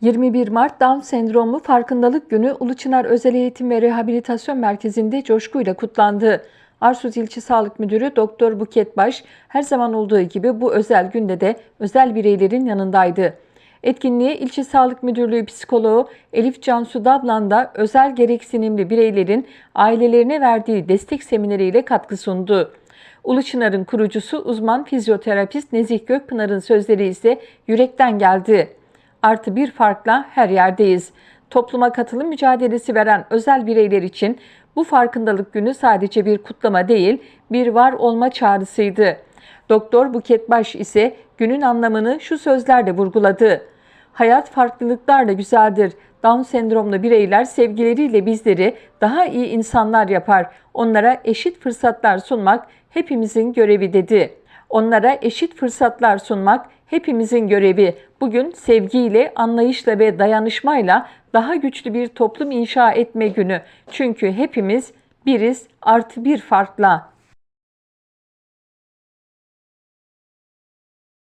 21 Mart Down Sendromu Farkındalık Günü Uluçınar Özel Eğitim ve Rehabilitasyon Merkezi'nde coşkuyla kutlandı. Arsuz İlçe Sağlık Müdürü Doktor Buket Baş her zaman olduğu gibi bu özel günde de özel bireylerin yanındaydı. Etkinliğe İlçe Sağlık Müdürlüğü psikoloğu Elif Cansu Dablan da özel gereksinimli bireylerin ailelerine verdiği destek semineriyle katkı sundu. Uluçınar'ın kurucusu uzman fizyoterapist Nezih Gökpınar'ın sözleri ise yürekten geldi. Artı bir farkla her yerdeyiz. Topluma katılım mücadelesi veren özel bireyler için bu farkındalık günü sadece bir kutlama değil, bir var olma çağrısıydı. Doktor Buket Baş ise günün anlamını şu sözlerle vurguladı. Hayat farklılıklarla güzeldir. Down sendromlu bireyler sevgileriyle bizleri daha iyi insanlar yapar. Onlara eşit fırsatlar sunmak hepimizin görevi dedi. Onlara eşit fırsatlar sunmak hepimizin görevi. Bugün sevgiyle, anlayışla ve dayanışmayla daha güçlü bir toplum inşa etme günü. Çünkü hepimiz biriz artı bir farkla.